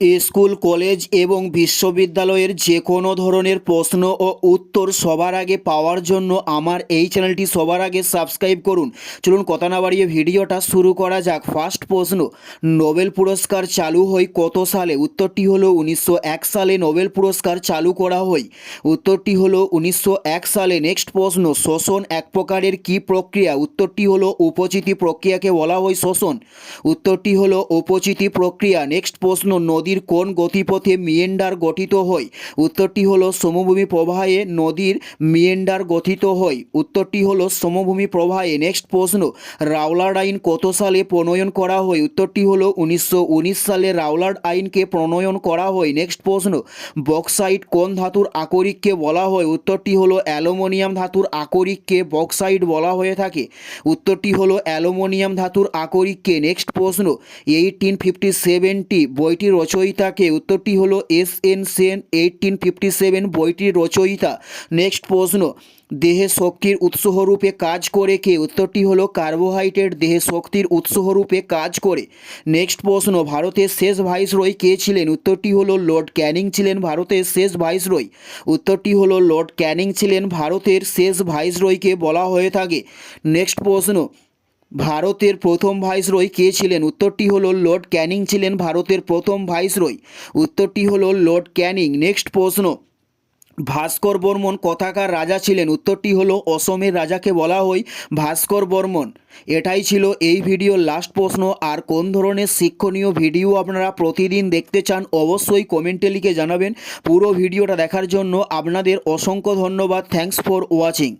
School, college এবং বিশ্ববিদ্যালয়ের যে কোনো ধরনের প্রশ্ন ও উত্তর সবার আগে পাওয়ার জন্য আমার এই চ্যানেলটি সবার আগে সাবস্ক্রাইব করুন। চলুন কথা না বাড়িয়ে ভিডিওটা শুরু করা যাক। ফার্স্ট প্রশ্ন, নোবেল পুরস্কার চালু হয় কত সালে? উত্তরটি হলো উনিশশো এক সালে নোবেল পুরস্কার চালু করা হয়। উত্তরটি হলো উনিশশো এক সালে। নেক্সট প্রশ্ন, শোষণ এক প্রকারের কি প্রক্রিয়া? উত্তরটি হলো উপচিতি প্রক্রিয়াকে বলা হয় শোষণ। উত্তরটি হলো উপচিতি প্রক্রিয়া। নেক্সট প্রশ্ন নদীর কোন গতিপথে মিয়েন্ডার গঠিত হয়? উত্তরটি হলো সমভূমি প্রবাহে নদীর মিয়েন্ডার গঠিত হয়। উত্তরটি হলো সমভূমি প্রবাহে। নেক্সট প্রশ্ন রাওলাট আইন কত সালে প্রণয়ন করা হয়? উত্তরটি হলো উনিশশো উনিশ সালে রাওলাট আইনকে প্রণয়ন করা হয়। নেক্সট প্রশ্ন, বক্সাইট কোন ধাতুর আকরিককে বলা হয়? উত্তরটি হলো অ্যালুমিনিয়াম ধাতুর আকরিককে বক্সাইট বলা হয়ে থাকে। উত্তরটি হলো অ্যালুমিনিয়াম ধাতুর আকরিককে। নেক্সট প্রশ্ন, এইটিন ফিফটি সেভেনটি বইটির রচয়িতাকে। উত্তরটি হলো S N Sen, eighteen fifty seven বইটির রচয়িতা। নেক্সট প্রশ্ন, দেহে শক্তির উৎসরূপে কাজ করে কে? উত্তরটি হলো কার্বোহাইড্রেট, দেহে শক্তির উৎসরূপে কাজ করে। নেক্সট প্রশ্ন, ভারতের শেষ ভাইসরয় কে ছিলেন? উত্তরটি হলো লর্ড ক্যানিং ছিলেন ভারতের শেষ ভাইসরয়। উত্তরটি হলো লর্ড ক্যানিং ছিলেন ভারতের শেষ ভাইসরয়কে বলা হয়ে থাকে। নেক্সট প্রশ্ন ভারতের প্রথম ভাইসরয় কে ছিলেন? উত্তরটি হলো লর্ড ক্যানিং ছিলেন ভারতের প্রথম ভাইসরয়। উত্তরটি হলো লর্ড ক্যানিং। নেক্সট প্রশ্ন। ভাস্কর বর্মন কথাকার রাজা ছিলেন? উত্তরটি হলো অসমের রাজাকে বলা হয় ভাস্কর বর্মন। এটাই ছিল এই ভিডিওর লাস্ট প্রশ্ন। আর কোন ধরনের শিক্ষণীয় ভিডিও আপনারা প্রতিদিন দেখতে চান, অবশ্যই কমেন্টে লিখে জানাবেন। পুরো ভিডিওটা দেখার জন্য আপনাদের অসংখ্য ধন্যবাদ। Thanks for watching